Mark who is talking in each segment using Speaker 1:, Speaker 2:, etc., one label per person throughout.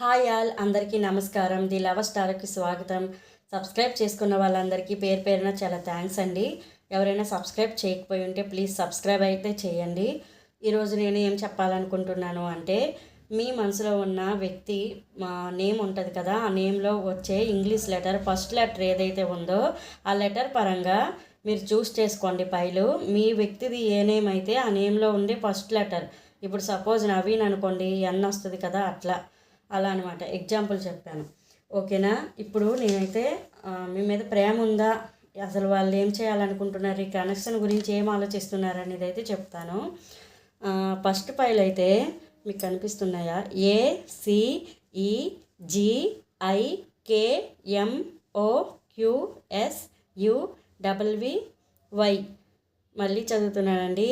Speaker 1: Hi all అందరికీ నమస్కారం. The లవ స్టార్కి స్వాగతం. సబ్స్క్రైబ్ చేసుకున్న వాళ్ళందరికీ పేరు పేరున చాలా థ్యాంక్స్ అండి. ఎవరైనా సబ్స్క్రైబ్ చేయకపోయి ఉంటే ప్లీజ్ సబ్స్క్రైబ్ అయితే చేయండి. ఈరోజు నేను ఏం చెప్పాలనుకుంటున్నాను అంటే మీ మనసులో ఉన్న వ్యక్తి మా నేమ్ ఉంటుంది కదా ఆ నేమ్లో వచ్చే ఇంగ్లీష్ లెటర్ ఫస్ట్ లెటర్ ఏదైతే ఉందో ఆ లెటర్ పరంగా మీరు చూస్ చేసుకోండి పైలు మీ వ్యక్తిది ఏ నేమ్ అయితే ఆ నేమ్లో ఉండే ఫస్ట్ లెటర్. ఇప్పుడు సపోజ్ నవీన్ అనుకోండి ఎన్ వస్తుంది కదా అట్లా. అలా అనమాట ఎగ్జాంపుల్ చెప్పాను. ఓకేనా? ఇప్పుడు నేనైతే మీ మీద ప్రేమ ఉందా? అసలు వాళ్ళు ఏం చేయాలనుకుంటున్నారు? ఈ కనెక్షన్ గురించి ఏం ఆలోచిస్తున్నారు అనేది అయితే చెప్తాను ఫస్ట్ ఫైల్ అయితే మీకు కనిపిస్తున్నాయా? A C E G I K M O U W Y మళ్ళీ చదువుతున్నానండి.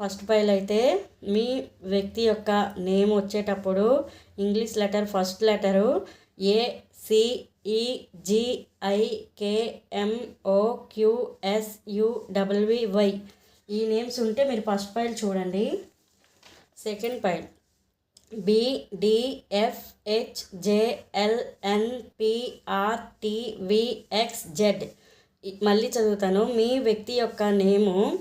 Speaker 1: ఫస్ట్ ఫైల్ అయితే మీ వ్యక్తి యొక్క నేమ్ వచ్చేటప్పుడు English letter first letter A C E K M O Q S Y ఈ నేమ్స్ ఉంటే మీరు ఫస్ట్ ఫైల్ చూడండి. Second file. B H L N R X Z. మళ్ళీ చదువుతాను. మీ వ్యక్తి యొక్క name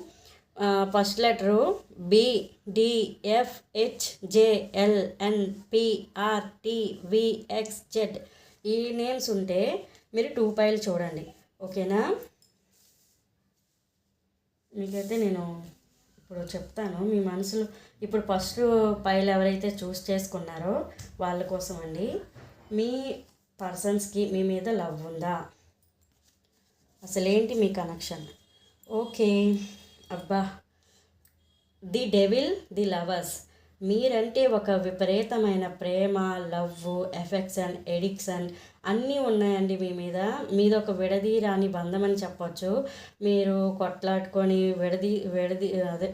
Speaker 1: first letter B D F H J L N P R T V X Z ఈ నేమ్స్ ఉంటే మీరు టూ పైలు చూడండి. ఓకేనా? మీకైతే నేను ఇప్పుడు చెప్తాను. మీ మనసులో ఇప్పుడు ఫస్ట్ పైలు ఎవరైతే చూస్ చేసుకున్నారో వాళ్ళ కోసం అండి. మీ పర్సన్స్కి మీ మీద లవ్ ఉందా? అసలేంటి మీ కనెక్షన్? ఓకే. అబ్బా! The devil the lovers. మీరంటే ఒక విపరీతమైన ప్రేమ లవ్ ఎఫెక్షన్ ఎడిక్షన్ అన్నీ ఉన్నాయండి మీ మీద. మీద ఒక విడదీరాని బంధం అని చెప్పొచ్చు. మీరు కొట్లాడుకొని విడదీ విడదీ అదే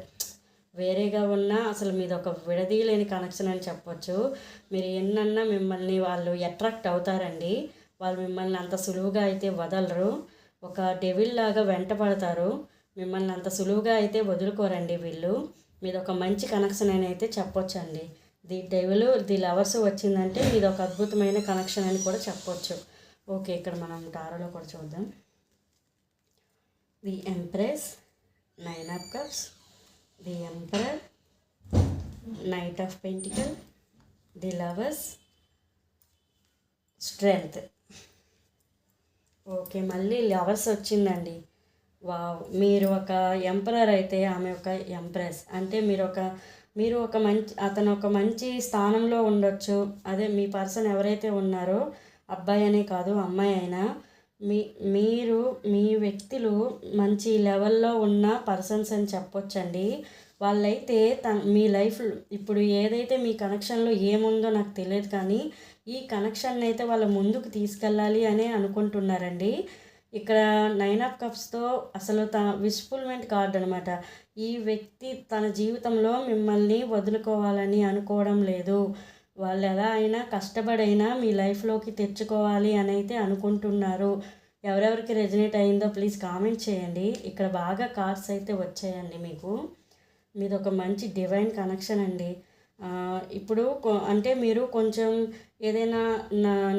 Speaker 1: వేరేగా ఉన్నా అసలు మీద ఒక విడదీయలేని కనెక్షన్ అని చెప్పొచ్చు. మీరు ఎన్నన్నా మిమ్మల్ని వాళ్ళు అట్రాక్ట్ అవుతారండి. వాళ్ళు మిమ్మల్ని అంత సులువుగా అయితే వదలరు. ఒక డెవిల్ లాగా వెంట పడతారు మిమ్మల్ని అంత సులువుగా అయితే వదులుకోరండి వీళ్ళు. మీద ఒక మంచి కనెక్షన్ అని అయితే చెప్పొచ్చండి. ది డెవిల్ ది లవర్స్ వచ్చిందంటే మీద ఒక అద్భుతమైన కనెక్షన్ అని కూడా చెప్పొచ్చు. ఓకే ఇక్కడ మనం టారోలో కూడా చూద్దాం. The empress nine of cups. The emperor knight of pentacle. The lovers strength. Okay మళ్ళీ లవర్స్ వచ్చిందండి. వావ్. మీరు ఒక ఎంపరర్ అయితే ఆమె ఒక ఎంప్రెస్. అంటే మీరు ఒక మీరు ఒక మంచి అతను ఒక మంచి స్థానంలో ఉండొచ్చు. అదే మీ పర్సన్ ఎవరైతే ఉన్నారో అబ్బాయి అనే కాదు అమ్మాయి అయినా మీ మీరు మీ వ్యక్తులు మంచి లెవెల్లో ఉన్న పర్సన్స్ అని చెప్పొచ్చండి. వాళ్ళైతే త మీ లైఫ్ ఇప్పుడు ఏదైతే మీ కనెక్షన్లో ఏముందో నాకు తెలియదు కానీ ఈ కనెక్షన్ అయితే వాళ్ళ ముందుకు తీసుకెళ్ళాలి అనే అనుకుంటున్నారండి. ఇక్కడ నైన్ ఆఫ్ కప్స్తో అసలు తన విస్ఫుల్మెంట్ కార్డ్ అనమాట ఈ వ్యక్తి తన జీవితంలో మిమ్మల్ని వదులుకోవాలని అనుకోవడం లేదు. వాళ్ళు ఎలా అయినా కష్టపడైనా మీ లైఫ్లోకి తెచ్చుకోవాలి అని అయితే అనుకుంటున్నారు. ఎవరెవరికి రెజినేట్ అయిందో ప్లీజ్ కామెంట్ చేయండి. ఇక్కడ బాగా కార్డ్స్ అయితే వచ్చాయండి మీకు. మీది ఒక మంచి డివైన్ కనెక్షన్ అండి. ఇప్పుడు అంటే మీరు కొంచెం ఏదైనా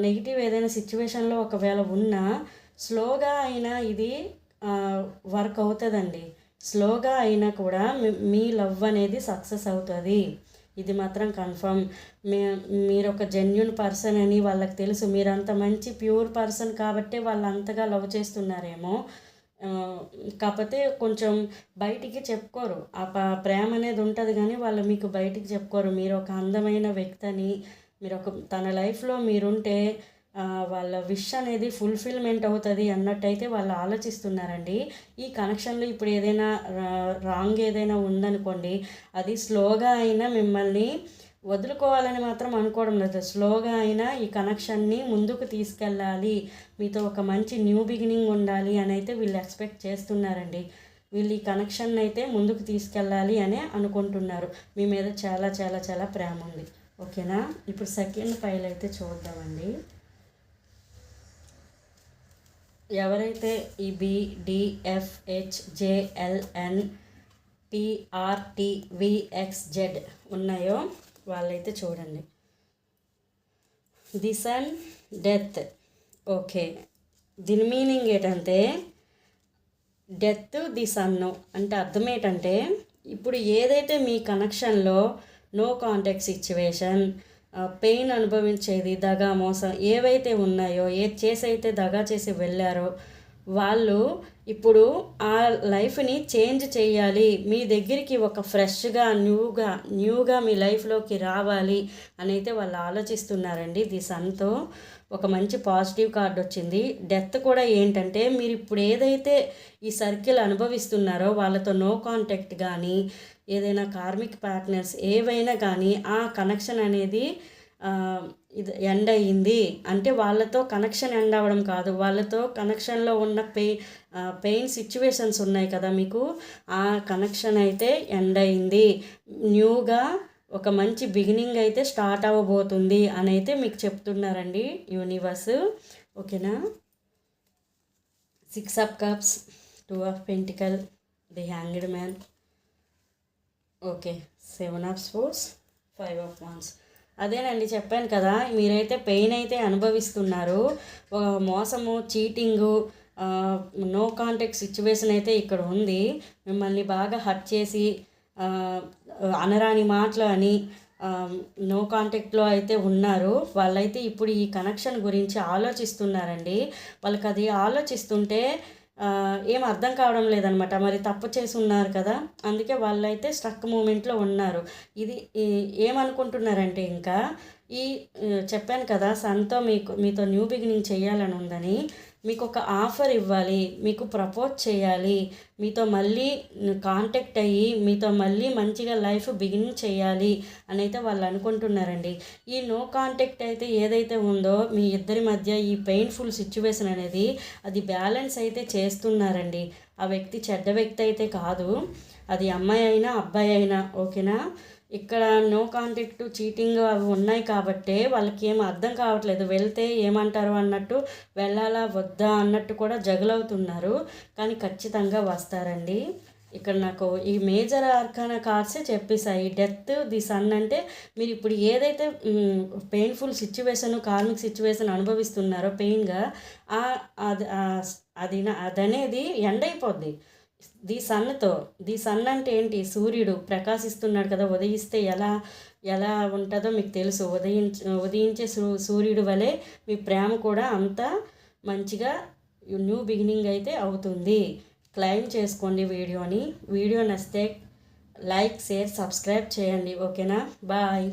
Speaker 1: నెగిటివ్ ఏదైనా సిచ్యువేషన్లో ఒకవేళ ఉన్నా స్లోగా అయినా ఇది వర్క్ అవుతుందండి. స్లోగా అయినా కూడా మీ- లవ్ అనేది సక్సెస్ అవుతుంది. ఇది మాత్రం కన్ఫర్మ్. మీ మీరు ఒక జెన్యున్ పర్సన్ అని వాళ్ళకి తెలుసు. మీరు అంత మంచి ప్యూర్ పర్సన్ కాబట్టే వాళ్ళు అంతగా లవ్ చేస్తున్నారేమో. కాకపోతే కొంచెం బయటికి చెప్పుకోరు. ఆ ప్రేమ అనేది ఉంటుంది కానీ వాళ్ళు మీకు బయటికి చెప్పుకోరు. మీరు ఒక అందమైన వ్యక్తి అని మీరు ఒక తన లైఫ్లో మీరుంటే వాళ్ళ విష్ అనేది ఫుల్ఫిల్మెంట్ అవుతుంది అన్నట్టయితే వాళ్ళు ఆలోచిస్తున్నారండి. ఈ కనెక్షన్లో ఇప్పుడు ఏదైనా రాంగ్ ఏదైనా ఉందనుకోండి అది స్లోగా అయినా మిమ్మల్ని వదులుకోవాలని మాత్రం అనుకోవడం లేదు. స్లోగా అయినా ఈ కనెక్షన్ని ముందుకు తీసుకెళ్ళాలి మీతో ఒక మంచి న్యూ బిగినింగ్ ఉండాలి అని అయితే వీళ్ళు ఎక్స్పెక్ట్ చేస్తున్నారండి. వీళ్ళు ఈ కనెక్షన్ అయితే ముందుకు తీసుకెళ్ళాలి అని అనుకుంటున్నారు. మీ మీద చాలా చాలా చాలా ప్రేమ ఉంది. ఓకేనా? ఇప్పుడు సెకండ్ ఫైల్ అయితే చూద్దామండి. ఎవరైతే ఈ బిడిఎఫ్హెచ్జేఎల్ఎన్ పిఆర్టీవిఎక్స్జెడ్ జెడ్ ఉన్నాయో వాళ్ళైతే చూడండి. The sun death. ఓకే. దీని మీనింగ్ ఏంటంటే డెత్ ది సన్ను అంటే అర్థం ఏంటంటే ఇప్పుడు ఏదైతే మీ కనెక్షన్లో నో కాంటాక్ట్ సిచ్యువేషన్ పెయిన్ అనుభవించేది దగా మోసం ఏవైతే ఉన్నాయో ఏ చేసి అయితే దగా చేసి వెళ్ళారో వాళ్ళు ఇప్పుడు ఆ లైఫ్ని చేంజ్ చేయాలి. మీ దగ్గరికి ఒక ఫ్రెష్గా న్యూగా న్యూగా మీ లైఫ్లోకి రావాలి అని అయితే వాళ్ళు ఆలోచిస్తున్నారండి. ది సన్తో ఒక మంచి పాజిటివ్ కార్డ్ వచ్చింది. డెత్ కూడా ఏంటంటే మీరు ఇప్పుడు ఏదైతే ఈ సర్కిల్ అనుభవిస్తున్నారో వాళ్ళతో నో కాంటాక్ట్ కానీ ఏదైనా కార్మిక్ పార్ట్నర్స్ ఏవైనా కానీ ఆ కనెక్షన్ అనేది ఇది ఎండ్ అయ్యింది అంటే వాళ్ళతో కనెక్షన్ ఎండ్ అవ్వడం కాదు. వాళ్ళతో కనెక్షన్లో ఉన్న పెయి పెయిన్ సిచ్యువేషన్స్ ఉన్నాయి కదా మీకు. ఆ కనెక్షన్ అయితే ఎండ్ అయింది న్యూగా ఒక మంచి బిగినింగ్ అయితే స్టార్ట్ అవ్వబోతుంది అని అయితే మీకు చెప్తున్నారండి యూనివర్స్ ఓకేనా? Six of cups two of pentacle the hanged man okay. Seven of sports five of wands అదేనండి చెప్పాను కదా. మీరైతే పెయిన్ అయితే అనుభవిస్తున్నారు. మోసము చీటింగు నో కాంటాక్ట్ సిచ్యువేషన్ అయితే ఇక్కడ ఉంది. మిమ్మల్ని బాగా హర్ట్ చేసి అనరాని మాటలు అని నో కాంటాక్ట్లో అయితే ఉన్నారు. వాళ్ళైతే ఇప్పుడు ఈ కనెక్షన్ గురించి ఆలోచిస్తున్నారండి. వాళ్ళకి అది ఆలోచిస్తుంటే ఏం అర్థం కావడం లేదనమాట. మరి తప్పు చేసి ఉన్నారు కదా. అందుకే వాళ్ళైతే స్ట్రక్ మూమెంట్లో ఉన్నారు. ఇది ఏమనుకుంటున్నారంటే ఇంకా ఈ చెప్పాను కదా సన్తో మీకు మీతో న్యూ బిగినింగ్ చేయాలని ఉందని. మీకు ఒక ఆఫర్ ఇవ్వాలి మీకు ప్రపోజ్ చేయాలి మీతో మళ్ళీ కాంటాక్ట్ అయ్యి మీతో మళ్ళీ మంచిగా లైఫ్ బిగిన్ చేయాలి అని అయితే వాళ్ళు అనుకుంటున్నారండి. ఈ నో కాంటాక్ట్ అయితే ఏదైతే ఉందో మీ ఇద్దరి మధ్య ఈ పెయిన్ఫుల్ సిచ్యువేషన్ అనేది అది బ్యాలెన్స్ అయితే చేస్తున్నారండి. ఆ వ్యక్తి చెడ్డ వ్యక్తి అయితే కాదు. అది అమ్మాయి అయినా అబ్బాయి అయినా ఓకేనా? ఇక్కడ నో కాంటాక్ట్ చీటింగ్ అవి ఉన్నాయి కాబట్టే వాళ్ళకి ఏం అర్థం కావట్లేదు. వెళ్తే ఏమంటారు అన్నట్టు వెళ్ళాలా వద్దా అన్నట్టు కూడా జగలవుతున్నారు. కానీ ఖచ్చితంగా వస్తారండి. ఇక్కడ నాకు ఈ మేజర్ ఆర్కానా కార్డ్సే చెప్పేసాయి డెత్ ది సన్ అంటే మీరు ఇప్పుడు ఏదైతే పెయిన్ఫుల్ సిచ్యువేషన్ కార్మిక్ సిచ్యువేషన్ అనుభవిస్తున్నారో పెయిన్గా అది అది అదనేది ఎండ్ అయిపోద్ది ది సన్తో ది సన్ అంటే ఏంటి? సూర్యుడు ప్రకాశిస్తున్నాడు కదా ఉదయిస్తే ఎలా ఎలా ఉంటుందో మీకు తెలుసు. ఉదయించ ఉదయించే సూర్యుడు వలె మీ ప్రేమ కూడా అంత మంచిగా న్యూ బిగినింగ్ అయితే అవుతుంది. క్లైమ్ చేసుకోండి వీడియోని. వీడియో నచ్చితే లైక్ షేర్ సబ్స్క్రైబ్ చేయండి. ఓకేనా? బాయ్.